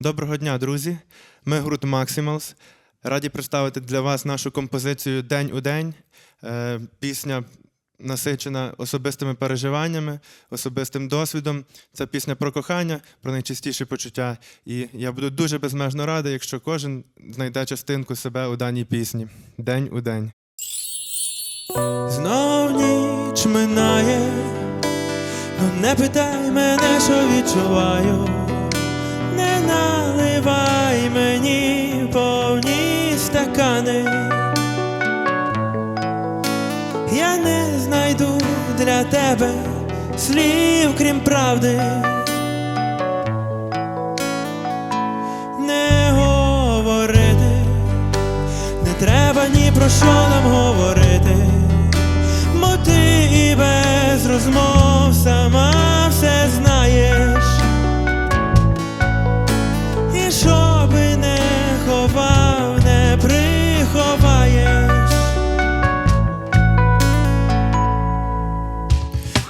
Доброго дня, друзі. Ми гурт Maximals. Раді представити для вас нашу композицію День у день. Е, Пісня насичена особистими переживаннями, особистим досвідом. Це пісня про кохання, про найчистіші почуття. І я буду дуже безмежно радий, якщо кожен знайде частинку себе у даній пісні. День у день. Знов ніч минає, ну не питай мене, що відчуваю. Для тебе слів, крім правди. Не говорити, не треба ні про що нам говорити, бо ти і без розмов сама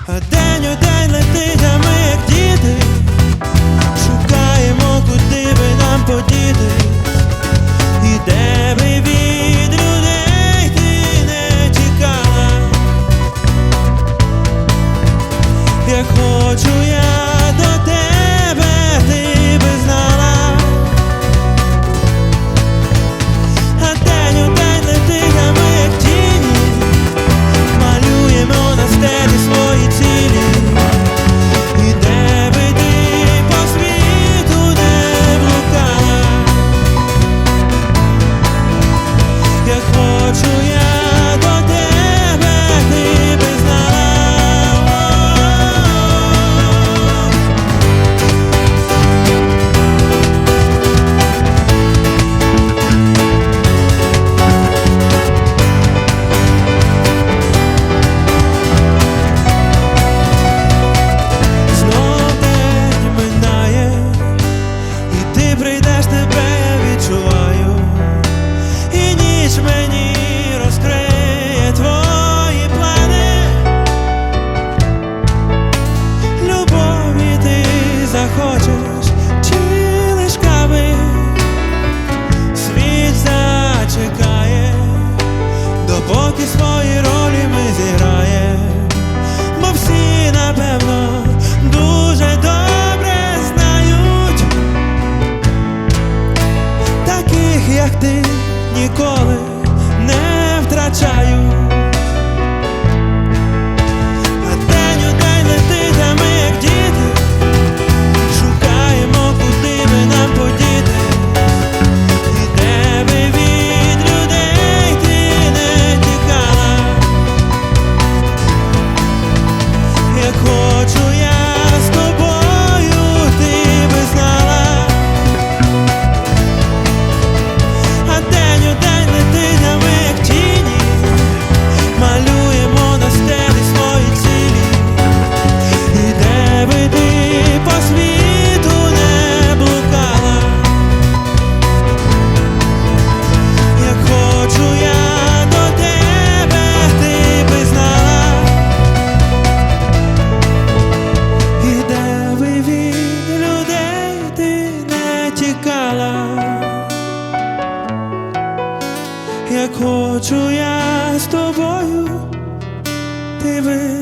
день у день летить, а ми як діти, шукаємо, куди би нам подіти, І де би від людей ти не тікала. Як хочу я Як хочу не хочу я з тобою, ти би.